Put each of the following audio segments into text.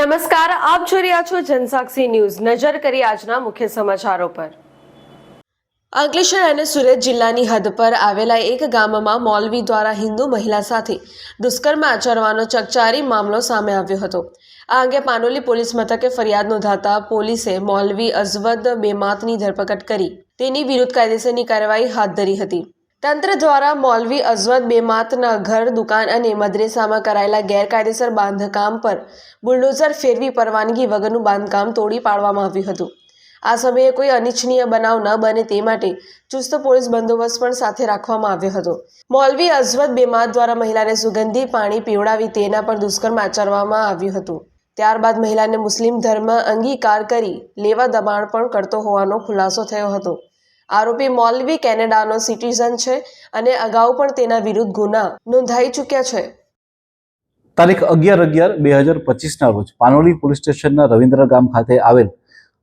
નમસ્કાર, આપ જોઈ રહ્યા છો જનસાક્ષી ન્યૂઝ. નજર કરી આજના મુખ્ય સમાચારો પર. અંકલેશ્વર અને સુરત જિલ્લાની હદ પર આવેલા એક ગામમાં મૌલવી દ્વારા હિન્દુ મહિલા સાથે દુષ્કર્મ આચરવાનો ચકચારી મામલો સામે આવ્યો હતો. આ અંગે પાનોલી પોલીસ મથકે ફરિયાદ નોંધાતા પોલીસે મૌલવી અઝવદ બેમાતની ધરપકડ કરી. તેની વિરુદ્ધ કાયદેસરની કાર્યવાહી હાથ ધરી હતી. તંત્ર દ્વારા મૌલવી અઝવત બેમાતના ઘર, દુકાન અને મદ્રેસામાં કરાયેલા ગેરકાયદેસર બાંધકામ પર બુલડોઝર ફેરવી પરવાનગી વગરનું બાંધકામ તોડી પાડવામાં આવ્યું હતું. આ સમયે કોઈ અનિચ્છનીય બનાવ ન બને તે માટે ચુસ્ત પોલીસ બંદોબસ્ત પણ સાથે રાખવામાં આવ્યો હતો. મૌલવી અઝવત બેમાત દ્વારા મહિલાને સુગંધી, પાણી પીવડાવી તેના પર દુષ્કર્મ આચરવામાં આવ્યું હતું. ત્યારબાદ મહિલાને મુસ્લિમ ધર્મ અંગીકાર કરી લેવા દબાણ પણ કરતો હોવાનો ખુલાસો થયો હતો. આરોપી મૌલવી કેનેડાનો સિટીઝન છે અને અગાઉ પણ તેના વિરુદ્ધ ગુના નોંધાઈ ચૂક્યા છે. તારીખ અગિયાર અગિયાર બે હજાર પચીસના રોજ પાનોલી પોલીસ સ્ટેશનના રવિન્દ્ર ગામ ખાતે આવેલ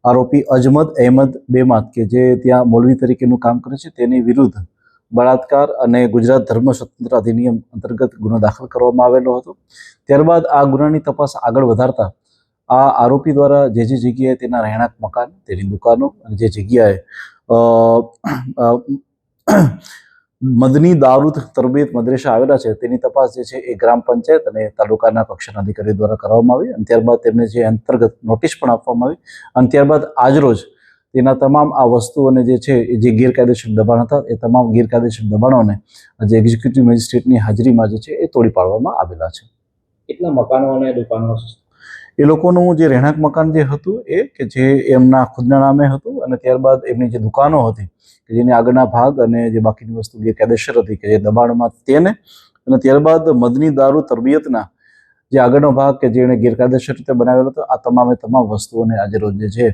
આરોપી અજમદ અહેમદ બેમાત કે જે ત્યાં મૌલવી તરીકેનું કામ કરે છે, તેની વિરુદ્ધ બળાત્કાર અને ગુજરાત ધર્મ સ્વતંત્ર અધિનિયમ અંતર્ગત ગુનો દાખલ કરવામાં આવેલો હતો. ત્યારબાદ આ ગુનાની તપાસ આગળ વધારતા આ આરોપી દ્વારા જે જે જગ્યાએ તેના રહેણાંક મકાન, તેની દુકાનો અને જે જગ્યાએ મદની દારૂદ તરબિયત મદ્રેસા આવેલા છે. તેની તપાસ જે છે એ ગ્રામ પંચાયત અને તાલુકાના કક્ષાના અધિકારી દ્વારા કરવામાં આવી અને ત્યારબાદ તેમને જે અંતર્ગત નોટિસ પણ આપવામાં આવી અને ત્યારબાદ આજરોજ તેના તમામ આ વસ્તુઓને જે છે જે ગેરકાયદેસર દબાણ હતા એ તમામ ગેરકાયદેસર દબાણોને જે એક્ઝિક્યુટિવ મેજિસ્ટ્રેટની હાજરીમાં જે છે એ તોડી પાડવામાં આવેલા છે. કેટલા મકાનો અને દુકાનો એ લોકોનું જે રહેણાંક મકાન જે હતું એ કે જે એમના ખુદના નામે હતું અને ત્યારબાદ એમની જે દુકાનો હતી કે જેની આગળના ભાગ અને જે બાકીની વસ્તુ ગેરકાયદેસર હતી કે જે દબાણમાં તેને અને ત્યારબાદ મદની દારૂ તરબિયતના જે આગળનો ભાગ કે જેણે ગેરકાયદેસર રીતે બનાવેલો હતો, આ તમામે તમામ વસ્તુઓને આજે રોજ જે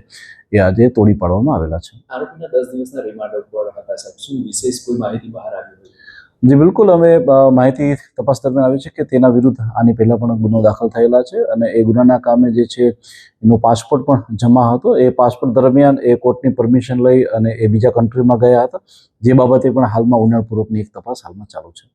એ આજે તોડી પાડવામાં આવેલા છે. આરોપીના દસ દિવસના રિમાન્ડ ઉપર હતા સાહેબ. શું વિશેષ કોઈ માહિતી બહાર આવી હોય? જી, બિલકુલ. અમે માહિતી તપાસ દરમિયાન આવી છે કે તેના વિરુદ્ધ આની પહેલા પણ ગુનો દાખલ થયેલા છે અને એ ગુનાના કામે જે છે એનો પાસપોર્ટ પણ જમા હતો. એ પાસપોર્ટ દરમિયાન એ કોર્ટની પરમિશન લઈ અને એ બીજા કન્ટ્રીમાં ગયા હતા. જે બાબતે પણ હાલમાં ઊંડાણપૂર્વકની એક તપાસ હાલમાં ચાલુ છે.